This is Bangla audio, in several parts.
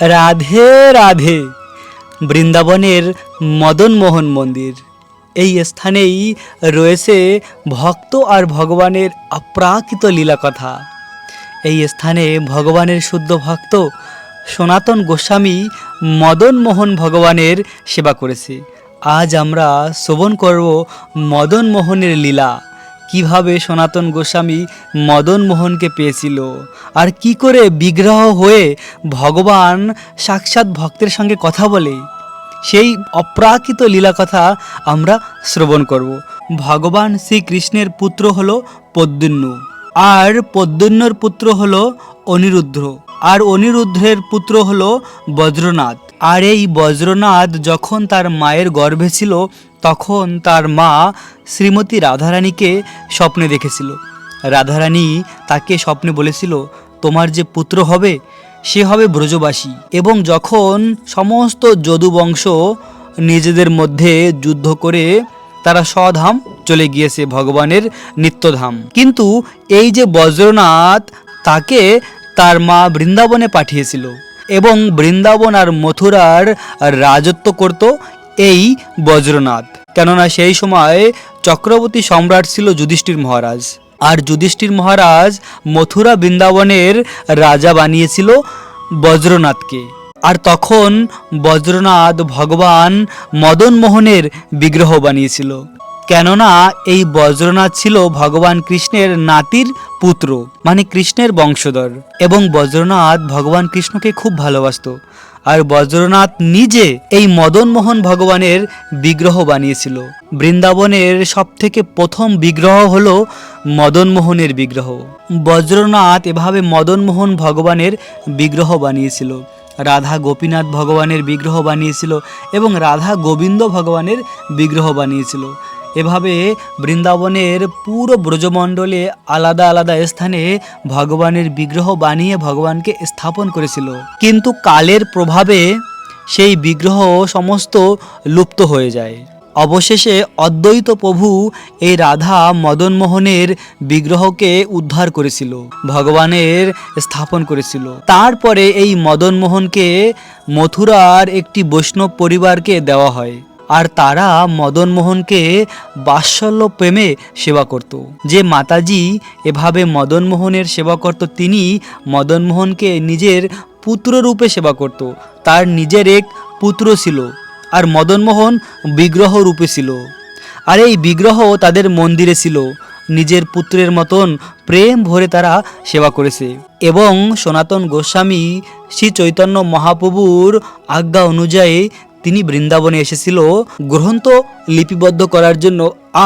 রাধে রাধে। বৃন্দাবনের মদন মোহন মন্দির। এই স্থানেই রয়েছে ভক্ত আর ভগবানের অপ্রাকৃত লীলা কথা এই স্থানে ভগবানের শুদ্ধ ভক্ত সনাতন গোস্বামী মদন মোহন ভগবানের সেবা করেছে। আজ আমরা শ্রবণ করব মদন মোহনের লীলা। কীভাবে সনাতন গোস্বামী মদন মোহনকে পেয়েছিল? আর কি করে বিগ্রহ হয়ে ভগবান সাক্ষাৎ ভক্তের সঙ্গে কথা বলে? সেই অপ্রাকৃত লীলা কথা আমরা শ্রবণ করব। ভগবান শ্রীকৃষ্ণের পুত্র হল পদ্মন্যু আর পদ্মন্যর পুত্র হল অনিরুদ্ধ। আর অনিরুদ্ধের পুত্র হল বজ্রনাথ। আর এই বজ্রনাথ যখন তার মায়ের গর্ভে ছিল তখন তার মা শ্রীমতী রাধারানীকে স্বপ্নে দেখেছিল। রাধারানী তাকে স্বপ্নে বলেছিল, তোমার যে পুত্র হবে, সে হবে ব্রজবাসী। এবং যখন সমস্ত যদু বংশ নিজেদের মধ্যে যুদ্ধ করে তারা স্বধাম চলে গিয়েছে ভগবানের নিত্যধাম। কিন্তু এই যে বজ্রনাথ, তাকে তার মা বৃন্দাবনে পাঠিয়েছিল এবং বৃন্দাবন আর মথুরার রাজত্ব করত এই বজ্রনাথ কেননা সেই সময় চক্রবর্তী সম্রাট ছিল যুধিষ্ঠির মহারাজ। আর যুধিষ্ঠির মহারাজ মথুরা বৃন্দাবনের রাজা বানিয়েছিল বজ্রনাথকে আর তখন বজ্রনাথ ভগবান মদন মোহনের বিগ্রহ বানিয়েছিল। কেননা এই বজ্রনাথ ছিল ভগবান কৃষ্ণের নাতির পুত্র মানে কৃষ্ণের বংশধর। এবং বজ্রনাথ ভগবান কৃষ্ণকে খুব ভালোবাসতো। আর বজ্রনাথ নিজে এই মদন মোহন ভগবানের বিগ্রহ বানিয়েছিল। বৃন্দাবনের সব থেকে প্রথম বিগ্রহ হল মদন মোহনের বিগ্রহ। বজ্রনাথ এভাবে মদন মোহন ভগবানের বিগ্রহ বানিয়েছিল। রাধা গোপীনাথ ভগবানের বিগ্রহ বানিয়েছিল এবং রাধা গোবিন্দ ভগবানের বিগ্রহ বানিয়েছিল। এভাবে বৃন্দাবনের পুরো ব্রজমণ্ডলে আলাদা আলাদা স্থানে ভগবানের বিগ্রহ বানিয়ে ভগবানকে স্থাপন করেছিল। কিন্তু কালের প্রভাবে সেই বিগ্রহ সমস্ত লুপ্ত হয়ে যায়। অবশেষে অদ্বৈত প্রভু এই রাধা মদন মোহনের বিগ্রহকে উদ্ধার করেছিল, ভগবানের স্থাপন করেছিল। তারপরে এই মদন মোহনকে মথুরার একটি বৈষ্ণব পরিবারকে দেওয়া হয়। আর তারা মদন মোহনকে বাৎসল্য প্রেমে সেবা করত। যে মাতাজি এভাবে মদন মোহনের সেবা করত, তিনি মদন মোহনকে নিজের পুত্র রূপে সেবা করত। তার নিজের এক পুত্র ছিল আর মদনমোহন বিগ্রহ রূপে ছিল। আর এই বিগ্রহ তাদের মন্দিরে ছিল। নিজের পুত্রের মতন প্রেম ভরে তারা সেবা করেছে। এবং সনাতন গোস্বামী শ্রী চৈতন্য মহাপ্রভুর আজ্ঞা অনুযায়ী তিনি বৃন্দাবনে এসেছিল গ্রন্থ লিপিবদ্ধ করার জন্য।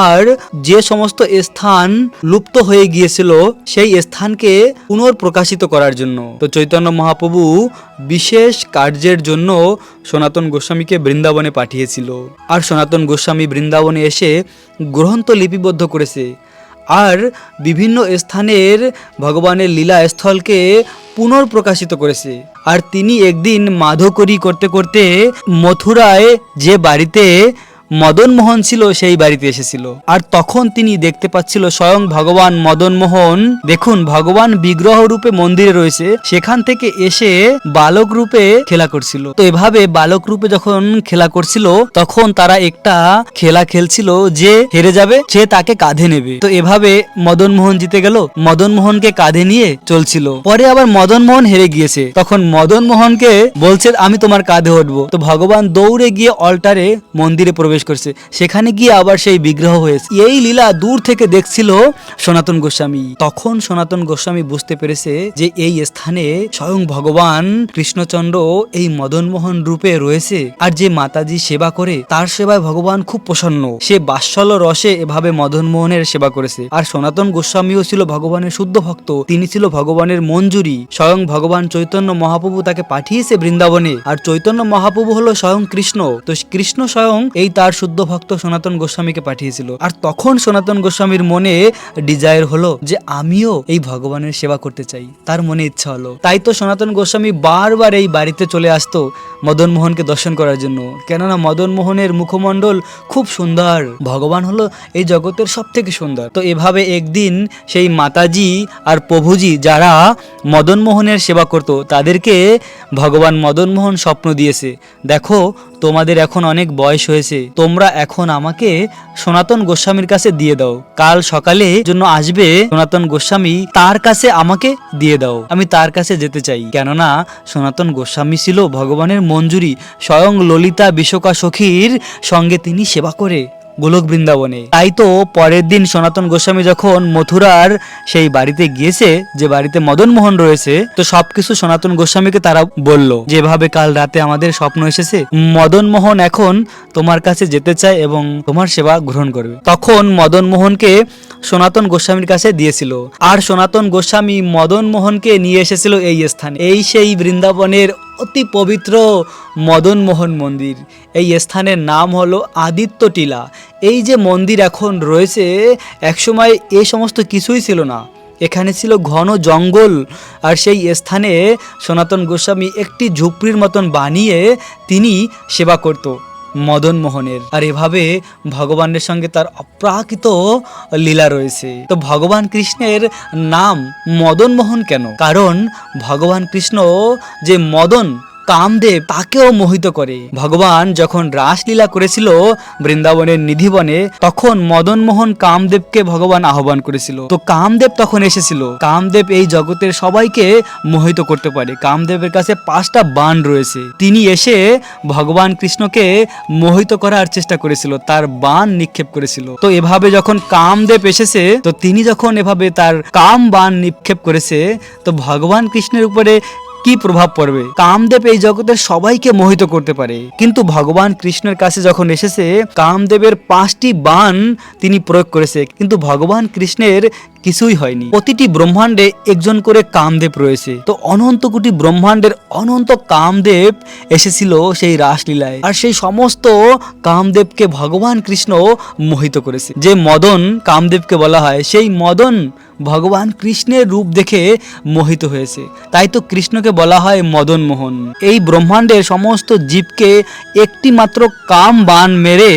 আর যে সমস্ত স্থান লুপ্ত হয়ে গিয়েছিল, সেই স্থানকে পুনর্প্রকাশিত করার জন্য। তো চৈতন্য মহাপ্রভু বিশেষ কার্যের জন্য সনাতন গোস্বামীকে বৃন্দাবনে পাঠিয়েছিল। আর সনাতন গোস্বামী বৃন্দাবনে এসে গ্রন্থ লিপিবদ্ধ করেছে। আর বিভিন্ন স্থানের ভগবানের লীলা স্থলকে পুনর্প্রকাশিত করেছে। আর তিনি একদিন মাধকরী করতে করতে মথুরায় যে বাড়িতে মদন মোহন ছিল সেই বাড়িতে এসেছিল। আর তখন তিনি দেখতে পাচ্ছিল স্বয়ং ভগবান মদন মোহন। দেখুন, ভগবান বিগ্রহ রূপে মন্দিরে রয়েছে। সেখান থেকে এসে বালক রূপে খেলা করছিল। তো এভাবে বালক রূপে যখন খেলা করছিল, তখন তারা একটা খেলা খেলছিল যে হেরে যাবে, সে তাকে কাঁধে নেবে। তো এভাবে মদন মোহন জিতে গেল। মদন মোহনকে কাঁধে নিয়ে চলছিল। পরে আবার মদন মোহন হেরে গিয়েছে। তখন মদন মোহনকে বলছে, আমি তোমার কাঁধে উঠবো। তো ভগবান দৌড়ে গিয়ে অল্টারে মন্দিরে প্রবেশ করছে। সেখানে গিয়ে আবার সেই বিগ্রহ হয়েছে। এই লীলা দূর থেকে দেখছিল সনাতন গোস্বামী। তখন সনাতন গোস্বামী বুঝতে পেরেছে যে এই স্থানে স্বয়ং ভগবান কৃষ্ণচন্দ্র এই মদনমোহন রূপে রয়েছে আর যে মাতাজি সেবা করে, তার সেবায় ভগবান খুব প্রসন্ন। সে বাৎসল্য রসে এভাবে মদনমোহনের সেবা করেছে। আর সনাতন গোস্বামীও ছিল ভগবানের শুদ্ধ ভক্ত। তিনি ছিল ভগবানের মঞ্জুরি। স্বয়ং ভগবান চৈতন্য মহাপ্রভু তাকে পাঠিয়েছে বৃন্দাবনে। আর চৈতন্য মহাপ্রভু হলো স্বয়ং কৃষ্ণ। তো কৃষ্ণ স্বয়ং এই তার তার শুদ্ধ ভক্ত সনাতন গোস্বামীকে পাঠিয়েছিল। আর তখন সনাতন গোস্বামীর মনে ডিজায়ার হলো যে আমিও এই ভগবানের সেবা করতে চাই। তার মনে ইচ্ছা হলো। তাই তো সনাতন গোস্বামী বারবার এই বাড়িতে চলে আসতো মদন মোহনকে দর্শন করার জন্য। কেননা মদন মোহনের মুখমণ্ডল খুব সুন্দর। ভগবান হলো এই জগতের সব থেকে সুন্দর। তো এভাবে একদিন সেই মাতাজি আর প্রভুজি যারা মদন মোহনের সেবা করত, তাদেরকে ভগবান মদন মোহন স্বপ্ন দিয়েছে। দেখো তোমাদের এখন অনেক বয়স হয়েছে। তোমরা এখন আমাকে সনাতন গোস্বামীর কাছে দিয়ে দাও। কাল সকালে জন্য আসবে সনাতন গোস্বামী, তার কাছে আমাকে দিয়ে দাও। আমি তার কাছে যেতে চাই। কেননা সনাতন গোস্বামী ছিল ভগবানের মঞ্জুরি। স্বয়ং ললিতা বিশ্বকা সখীর সঙ্গে তিনি সেবা করে। গোলক বৃন্দাবনে। তাই তো পরের দিন সনাতন গোস্বামী যখন মথুরার সেই বাড়িতে গিয়েছে, যে বাড়িতে মদন মোহন রয়েছে, তো সবকিছু সনাতন গোস্বামীকে তারা বলল, যেভাবে কাল রাতে আমাদের স্বপ্ন এসেছে, মদন মোহন এখন তোমার কাছে যেতে চায় এবং তোমার সেবা গ্রহণ করবে। তখন মদন মোহনকে সনাতন গোস্বামীর কাছে দিয়েছিল। আর সনাতন গোস্বামী মদন মোহনকে নিয়ে এসেছিল এই স্থানে। এই সেই বৃন্দাবনের অতি পবিত্র মদনমোহন মন্দির। এই স্থানের নাম হলো আদিত্য টিলা। এই যে মন্দির এখন রয়েছে, একসময় এ সমস্ত কিছুই ছিল না। এখানে ছিল ঘন জঙ্গল, আর সেই স্থানে সনাতন গোস্বামী একটি ঝুপড়ির মতন বানিয়ে তিনি সেবা করত। মদন মোহনের। আর এভাবে ভগবানের সঙ্গে তার অপ্রাকৃত লীলা রয়েছে। তো ভগবান কৃষ্ণের নাম মদন মোহন কেন? কারণ ভগবান কৃষ্ণ যে মদন কামদেব তাকেও মোহিত করে। ভগবান যখন রাসলীলা করেছিল বৃন্দাবনের নিধিবনে, তখন মদন মোহন কামদেবকে ভগবান আহ্বান করেছিল। তো কামদেব তখন এসেছিল। কামদেব এই জগতের সবাইকে মোহিত করতে পারে। কামদেবের কাছে পাঁচটা বান রয়েছে। তিনি এসে ভগবান কৃষ্ণকে মোহিত করার চেষ্টা করেছিল, তার বান নিক্ষেপ করেছিল। তো এভাবে যখন কামদেব এসেছে, তো তিনি যখন এভাবে তার কাম বান নিক্ষেপ করেছে, তো ভগবান কৃষ্ণের উপরে কি প্রভাব পড়বে? কামদেব এই জগতের সবাইকে মোহিত করতে পারে। কিন্তু ভগবান কৃষ্ণের কাছে যখন এসেছে, কামদেবের পাঁচটি বান তিনি প্রয়োগ করেছে। কিন্তু ভগবান কৃষ্ণের কিছুই হয়নি। প্রতিটি ব্রহ্মাণ্ডে একজন করে কামদেব রয়েছে। তো অনন্ত কোটি ব্রহ্মাণ্ডের অনন্ত কামদেব এসেছিল সেই রাসলীলায়। আর সেই সমস্ত কামদেবকে ভগবান কৃষ্ণ মোহিত করেছে। যে মদন কামদেবকে বলা হয়, সেই মদন ভগবান কৃষ্ণের রূপ দেখে মোহিত হয়েছে। তাই তো কৃষ্ণকে বলা হয় মদন মোহন এই ব্রহ্মাণ্ডের সমস্ত জীবকে একটি মাত্র কাম বান মেরে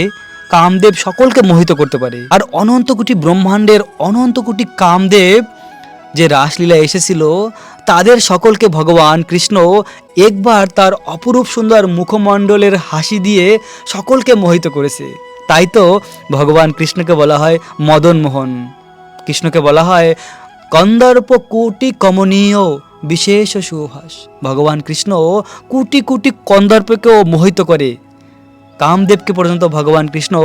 কামদেব সকলকে মোহিত করতে পারে। আর অনন্ত কোটি ব্রহ্মাণ্ডের অনন্ত কোটি কামদেব যে রাসলীলা এসেছিল, তাদের সকলকে ভগবান কৃষ্ণ একবার তার অপরূপ সুন্দর মুখমণ্ডলের হাসি দিয়ে সকলকে মোহিত করেছে। তাই তো ভগবান কৃষ্ণকে বলা হয় মদন মোহন কৃষ্ণকে বলা হয় কন্দর্প কোটি কমনীয়, বিশেষ সুভাষ ভগবান কৃষ্ণ কোটি কোটি কন্দর্পকেও মোহিত করে। কামদেবকে পর্যন্ত ভগবান কৃষ্ণ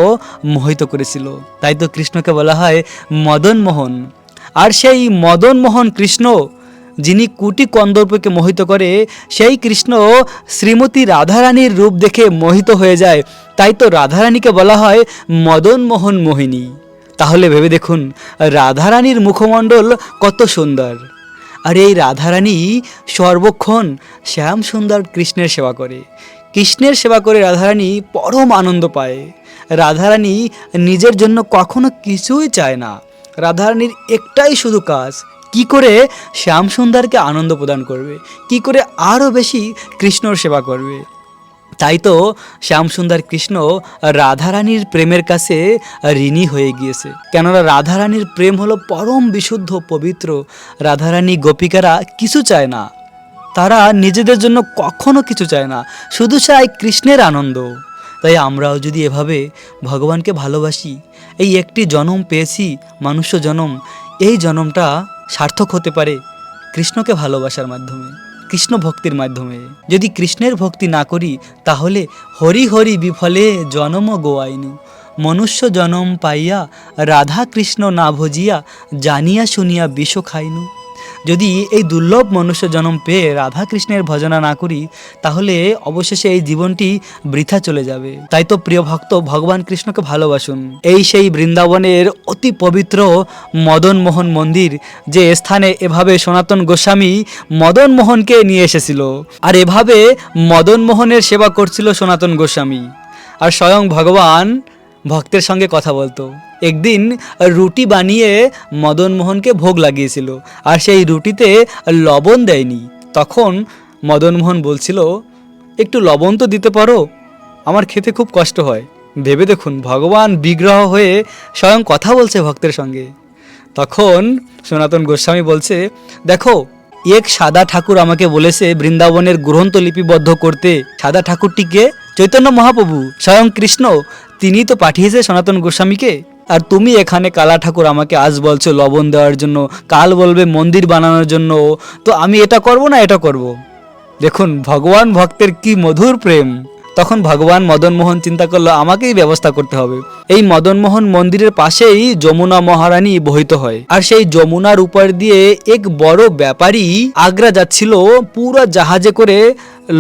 মোহিত করেছিল। তাই তো কৃষ্ণকে বলা হয় মদন মোহন আর সেই মদন মোহন কৃষ্ণ, যিনি কোটি কন্দর্পকে মোহিত করে, সেই কৃষ্ণ শ্রীমতী রাধারানীর রূপ দেখে মোহিত হয়ে যায়। তাই তো রাধারানীকে বলা হয় মদন মোহন মোহিনী। তাহলে ভেবে দেখুন, রাধারানীর মুখমণ্ডল কত সুন্দর। আর এই রাধারানী সর্বক্ষণ শ্যাম সুন্দর কৃষ্ণের সেবা করে। কৃষ্ণের সেবা করে রাধারানী পরম আনন্দ পায়। রাধারানী নিজের জন্য কখনো কিছুই চায় না। রাধারানীর একটাই শুধু কাজ, কি করে শ্যাম সুন্দরকে আনন্দ প্রদান করবে, কি করে আরও বেশি কৃষ্ণর সেবা করবে। তাই তো শ্যামসুন্দর কৃষ্ণ রাধারানীর প্রেমের কাছে ঋণী হয়ে গিয়েছে। কেননা রাধারানীর প্রেম হলো পরম বিশুদ্ধ পবিত্র। রাধারানী গোপিকারা কিছু চায় না। তারা নিজেদের জন্য কখনো কিছু চায় না। শুধু চায় কৃষ্ণের আনন্দ। তাই আমরাও যদি এভাবে ভগবানকে ভালোবাসি, এই একটি জনম পেয়েছি, মানুষ্য জনম, এই জনমটা সার্থক হতে পারে কৃষ্ণকে ভালোবাসার মাধ্যমে। কৃষ্ণ ভক্তির মাধ্যমে। যদি কৃষ্ণের ভক্তি না করি, তাহলে হরি হরি বিফলে জনম গোয়াইনু। মনুষ্য জনম পাইয়া রাধা কৃষ্ণ না ভজিয়া জানিয়া শুনিয়া বিষ খাইনু। যদি এই দুর্লভ মনুষ্য জন্ম পেয়ে রাধা কৃষ্ণের ভজনা না করি, তাহলে অবশেষে এই জীবনটি বৃথা চলে যাবে। তাই তো প্রিয় ভক্ত, ভগবান কৃষ্ণকে ভালোবাসুন। এই সেই বৃন্দাবনের অতি পবিত্র মদন মোহন মন্দির, যে স্থানে এভাবে সনাতন গোস্বামী মদন মোহনকে নিয়ে এসেছিল। আর এভাবে মদন মোহনের সেবা করছিল সনাতন গোস্বামী। আর স্বয়ং ভগবান ভক্তের সঙ্গে কথা বলতো। একদিন রুটি বানিয়ে মদন মোহনকে ভোগ লাগিয়েছিল, আর সেই রুটিতে লবণ দেয়নি। তখন মদন মোহন বলছিল, একটু লবণ তো দিতে পারো, আমার খেতে খুব কষ্ট হয়। ভেবে দেখুন, ভগবান বিগ্রহ হয়ে স্বয়ং কথা বলছে ভক্তের সঙ্গে। তখন সনাতন গোস্বামী বলছে, দেখো, এক সাদা ঠাকুর আমাকে বলেছে বৃন্দাবনের গ্রন্থ লিপিবদ্ধ করতে। সাদা ঠাকুরটিকে চৈতন্য মহাপ্রভু স্বয়ং কৃষ্ণ তিনি তো পাঠিয়েছে সনাতন গোস্বামীকে? আর তুমি এখানে কালা ঠাকুর আমাকে আজ বলছো, লবণ দেওয়ার জন্য, কাল বলবে মন্দির বানানোর জন্য, তো আমি এটা করব না এটা করব। দেখুন, ভগবান ভক্তের কি মধুর প্রেম। তখন ভগবান মদনমোহন চিন্তা করল, আমাকেই ব্যবস্থা করতে হবে। এই মদনমোহন মন্দিরের পাশেই যমুনা মহারানী বহিত হয়। আর সেই যমুনার উপর দিয়ে এক বড় ব্যাপারী আগ্রা যাচ্ছিল পুরো জাহাজে করে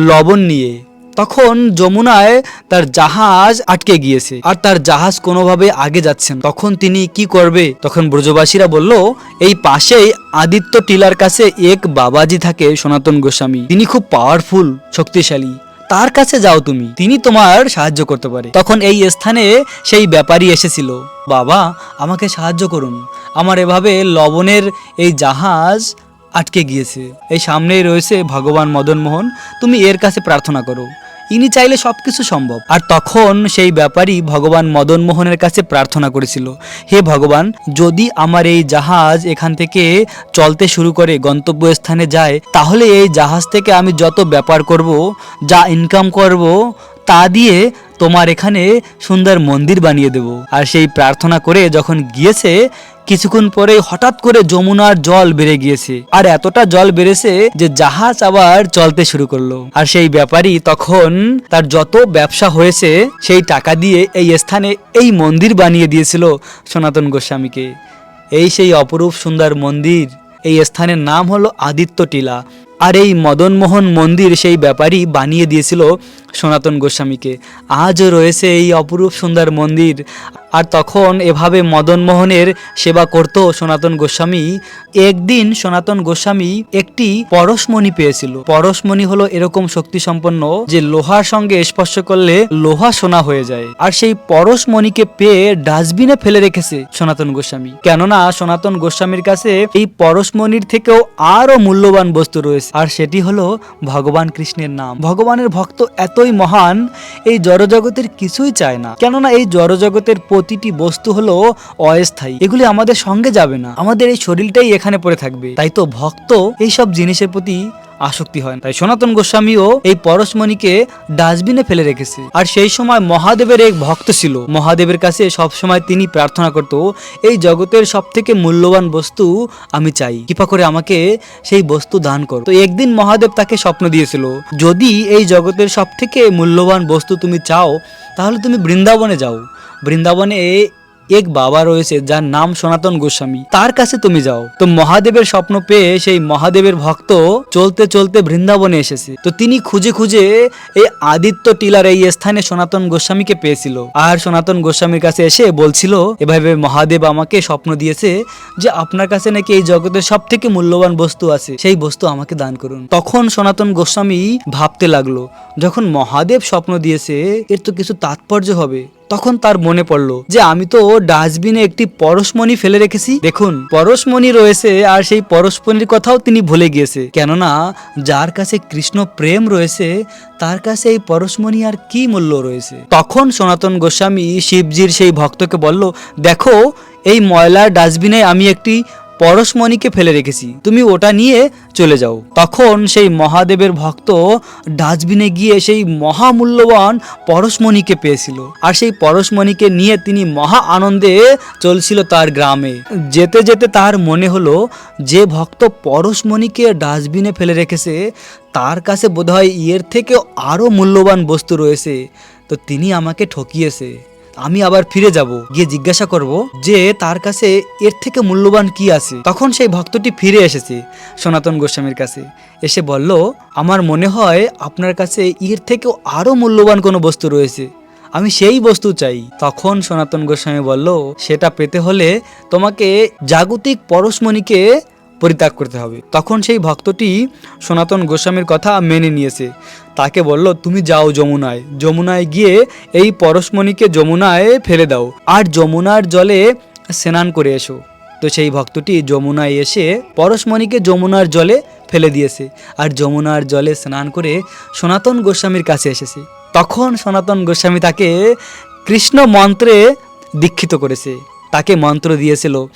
লবণ নিয়ে। তখন যমুনায় তার জাহাজ আটকে গিয়েছে। আর তার জাহাজ কোনোভাবে আগে যাচ্ছে না। তখন তিনি কি করবে? তখন ব্রজবাসীরা বলল, এই পাশেই আদিত্য টিলার কাছে এক বাবাজি থাকে সনাতন গোস্বামী। তিনি খুব পাওয়ারফুল শক্তিশালী। তার কাছে যাও তুমি। তিনি তোমার সাহায্য করতে পারে। তখন এই স্থানে সেই ব্যাপারী এসেছিল। বাবা, আমাকে সাহায্য করুন। আমার এভাবে লবণের এই জাহাজ আটকে গিয়েছে। এই সামনেই রয়েছে ভগবান মদন মোহন তুমি এর কাছে প্রার্থনা করো। ইনি চাইলে সবকিছু সম্ভব। আর তখন সেই ব্যাপারী ভগবান মদন মোহনের কাছে প্রার্থনা করেছিল, হে ভগবান, যদি আমার এই জাহাজ এখান থেকে চলতে শুরু করে, গন্তব্যস্থানে যায়, তাহলে এই জাহাজ থেকে আমি যত ব্যাপার করব, যা ইনকাম করব, তা দিয়ে তোমার এখানে সুন্দর মন্দির বানিয়ে দেব। আর সেই প্রার্থনা করে যখন গিয়েছে কিছুক্ষণ পরে হঠাৎ করে যমুনার জল বেড়ে গিয়েছে। আর এতটা জল বেড়েছে যে জাহাজ আবার চলতে শুরু করল। আর সেই ব্যাপারী তখন তার যত ব্যবসা হয়েছে, সেই টাকা দিয়ে এই স্থানে এই মন্দির বানিয়ে দিয়েছিল সনাতন গোস্বামীকে। এই সেই অপরূপ সুন্দর মন্দির, এই স্থানের নাম হলো আদিত্য টিলা। আর এই মদনমোহন মন্দির সেই ব্যাপারী বানিয়ে দিয়েছিল সনাতন গোস্বামীকে। আজও রয়েছে এই অপরূপ সুন্দর মন্দির। আর তখন এভাবে মদনমোহনের সেবা করত সনাতন গোস্বামী। একদিন সনাতন গোস্বামী একটি পরশমণি পেয়েছিল। পরশমণি হলো এরকম শক্তি সম্পন্ন যে লোহার সঙ্গে স্পর্শ করলে লোহা সোনা হয়ে যায়। আর সেই পরশমণিকে পেয়ে ডাস্টবিনে ফেলে রেখেছে সনাতন গোস্বামী। কেননা সনাতন গোস্বামীর কাছে এই পরশমণির থেকেও আরও মূল্যবান বস্তু রয়েছে। আর সেটি হলো ভগবান কৃষ্ণের নাম। ভগবানের ভক্ত এতই মহান, এই জড়জগতের কিছুই চায় না। কেননা এই জড়জগতের প্রতিটি বস্তু হলো অস্থায়ী। এগুলি আমাদের সঙ্গে যাবে না। আমাদের এই শরীরটাই এখানে পড়ে থাকবে। তাই তো ভক্ত, এইসব জিনিসের প্রতি আসক্তি হয় তাই সনাতন গোস্বামীও এই পরশমণিকে ডাস্টবিনে ফেলে রেখেছে। আর সেই সময় মহাদেবের এক ভক্ত ছিল। মহাদেবের কাছে সব সময় তিনি প্রার্থনা করত, এই জগতের সব থেকে মূল্যবান বস্তু আমি চাই। কৃপা করে আমাকে সেই বস্তু দান করো। তো একদিন মহাদেব তাকে স্বপ্ন দিয়েছিল, যদি এই জগতের সব থেকে মূল্যবান বস্তু তুমি চাও, তাহলে তুমি বৃন্দাবনে যাও। বৃন্দাবনে এক বাবা রয়েছে যার নাম সনাতন গোস্বামী। তার কাছে তুমি যাও। তো মহাদেবের স্বপ্ন পেয়ে সেই মহাদেবের ভক্ত চলতে চলতে বৃন্দাবনে এসেছে। তো তিনি খুঁজে খুঁজে এই আদিত্য টিলার এই স্থানে সনাতন গোস্বামীকে পেয়েছিল। আর সনাতন গোস্বামীর কাছে এসে বলছিল, এভাবে মহাদেব আমাকে স্বপ্ন দিয়েছে যে আপনার কাছে নাকি এই জগতের সব থেকে মূল্যবান বস্তু আছে। সেই বস্তু আমাকে দান করুন। তখন সনাতন গোস্বামী ভাবতে লাগল, যখন মহাদেব স্বপ্ন দিয়েছে, এর তো কিছু তাৎপর্য হবে। তখন তার মনে পড়ল যে আমি তো ডাস্টবিনে একটি পরশমণি ফেলে রেখেছি। দেখুন, পরশমণি রয়েছে আর সেই পরশমণির কথাও তিনি ভুলে গিয়েছে। কেননা, যার কাছে কৃষ্ণ প্রেম রয়েছে, তার কাছে এই পরশমণি আর কি মূল্য রয়েছে? তখন সনাতন গোস্বামী শিবজির সেই ভক্তকে বলল, দেখো, এই ময়লার ডাস্টবিনে আমি একটি পরশমণিকে ফেলে রেখেছি। তুমি ওটা নিয়ে চলে যাও। তখন সেই মহাদেবের ভক্ত ডাস্টবিনে গিয়ে সেই মহামূল্যবান পরশমণিকে পেয়েছিল। আর সেই পরশমণিকে নিয়ে তিনি মহা আনন্দে চলছিল তার গ্রামে। যেতে যেতে তার মনে হলো, যে ভক্ত পরশমণিকে ডাস্টবিনে ফেলে রেখেছে, তার কাছে বোধহয় এর থেকেও আরও মূল্যবান বস্তু রয়েছে। তো তিনি আমাকে ঠকিয়েছে। আমি আবার ফিরে যাব, গিয়ে জিজ্ঞাসা করব যে তার কাছে এর থেকে মূল্যবান কি আছে। তখন সেই ভক্তটি ফিরে এসেছে সনাতন গোস্বামীর কাছে। এসে বলল, আমার মনে হয় আপনার কাছে এর থেকেও আরও মূল্যবান কোনো বস্তু রয়েছে। আমি সেই বস্তু চাই। তখন সনাতন গোস্বামী বলল, সেটা পেতে হলে তোমাকে জাগতিক পরশমণিকে পরিত্যাগ করতে হবে। তখন সেই ভক্তটি সনাতন গোস্বামীর কথা মেনে নিয়েছে। তাকে বলল, তুমি যাও যমুনায়। যমুনায় গিয়ে এই পরশমণিকে যমুনায় ফেলে দাও। আর যমুনার জলে স্নান করে এসো। তো সেই ভক্তটি যমুনায় এসে পরশমণিকে যমুনার জলে ফেলে দিয়েছে আর যমুনার জলে স্নান করে সনাতন গোস্বামীর কাছে এসেছে। তখন সনাতন গোস্বামী তাকে কৃষ্ণ মন্ত্রে দীক্ষিত করেছে। তাকে মন্ত্র দিয়েছিল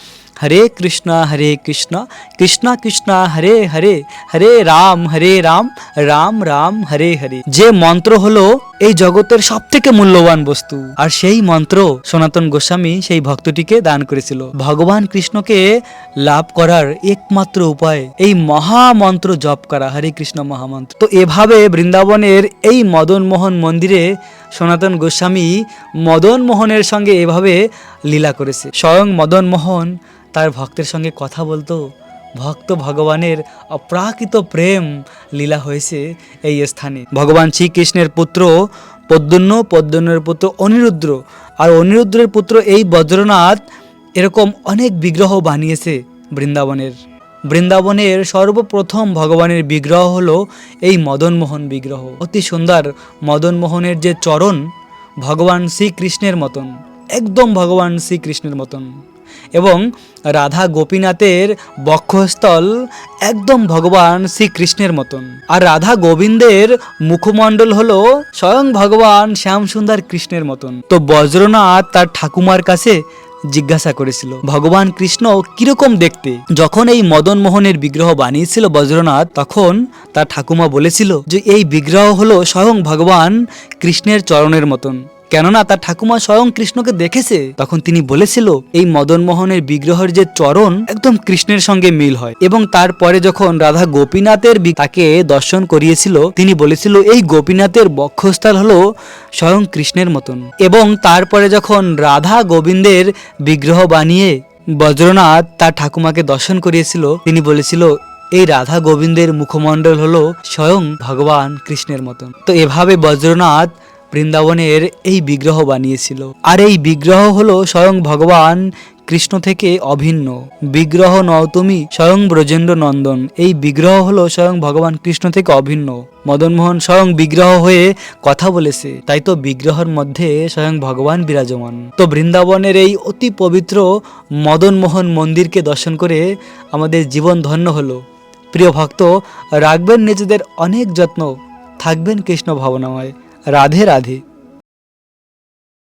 হরে কৃষ্ণ হরে কৃষ্ণ কৃষ্ণ কৃষ্ণ, হরে হরে হরে রাম হরে রাম রাম রাম, হরে হরে। যে মন্ত্র হলো এই জগতের সব থেকে মূল্যবান বস্তু। আর সেই মন্ত্র সনাতন গোস্বামী সেই ভক্তটিকে দান করেছিল। ভগবান কৃষ্ণকে লাভ করার একমাত্র উপায় এই মহামন্ত্র জপ করা, হরে কৃষ্ণ মহামন্ত্র। তো এভাবে বৃন্দাবনের এই মদন মোহন মন্দিরে সনাতন গোস্বামী মদন মোহনের সঙ্গে এভাবে লীলা করেছে। স্বয়ং মদন মোহন তার ভক্তের সঙ্গে কথা বলতো, ভক্ত ভগবানের অপ্রাকৃত প্রেম লীলা হয়েছে এই স্থানে। ভগবান শ্রীকৃষ্ণের পুত্র পদ্মন্য, পদ্মন্যের পুত্র অনিরুদ্র, আর অনিরুদ্রের পুত্র এই বজ্রনাথ এরকম অনেক বিগ্রহ বানিয়েছে বৃন্দাবনের। বৃন্দাবনের সর্বপ্রথম ভগবানের বিগ্রহ হলো এই মদনমোহন বিগ্রহ। অতি সুন্দর মদনমোহনের যে চরণ ভগবান শ্রীকৃষ্ণের মতন। একদম ভগবান শ্রীকৃষ্ণের মতন। এবং রাধা গোপীনাথের বক্ষস্থল একদম ভগবান শ্রীকৃষ্ণের মতন। আর রাধা গোবিন্দের মুখমণ্ডল হলো স্বয়ং ভগবান শ্যাম সুন্দর কৃষ্ণের মতন। তো বজ্রনাথ তার ঠাকুমার কাছে জিজ্ঞাসা করেছিল, ভগবান কৃষ্ণ কীরকম দেখতে? যখন এই মদন মোহনের বিগ্রহ বানিয়েছিল বজ্রনাথ, তখন তার ঠাকুমা বলেছিল যে, এই বিগ্রহ হলো স্বয়ং ভগবান কৃষ্ণের চরণের মতন। কেননা তার ঠাকুমা স্বয়ং কৃষ্ণকে দেখেছে, তখন তিনি বলেছিল, এই মদন মোহনের বিগ্রহের যে চরণ একদম কৃষ্ণের সঙ্গে মিল হয়। এবং তারপরে যখন রাধা গোপীনাথের তাকে দর্শন করিয়েছিল, তিনি বলেছিল, এই গোপীনাথের বক্ষস্থল হলো স্বয়ং কৃষ্ণের মতন। এবং তারপরে যখন রাধা গোবিন্দের বিগ্রহ বানিয়ে বজ্রনাথ তার ঠাকুমাকে দর্শন করিয়েছিল, তিনি বলেছিল, এই রাধা গোবিন্দের মুখমণ্ডল হলো স্বয়ং ভগবান কৃষ্ণের মতন। তো এভাবে বজ্রনাথ বৃন্দাবনের এই বিগ্রহ বানিয়েছিল। আর এই বিগ্রহ হলো স্বয়ং ভগবান কৃষ্ণ থেকে অভিন্ন। বিগ্রহ নও স্বয়ং ব্রজেন্দ্র নন্দন এই বিগ্রহ হলো স্বয়ং ভগবান কৃষ্ণ থেকে অভিন্ন। মদনমোহন স্বয়ং বিগ্রহ হয়ে কথা বলেছে, তাই তো বিগ্রহের মধ্যে স্বয়ং ভগবান বিরাজমান। তো বৃন্দাবনের এই অতি পবিত্র মদনমোহন মন্দিরকে দর্শন করে আমাদের জীবন ধন্য হলো। প্রিয় ভক্ত, রাখবেন নিজেদের অনেক যত্ন, থাকবেন কৃষ্ণ ভাবনাময়। রাধে রাধে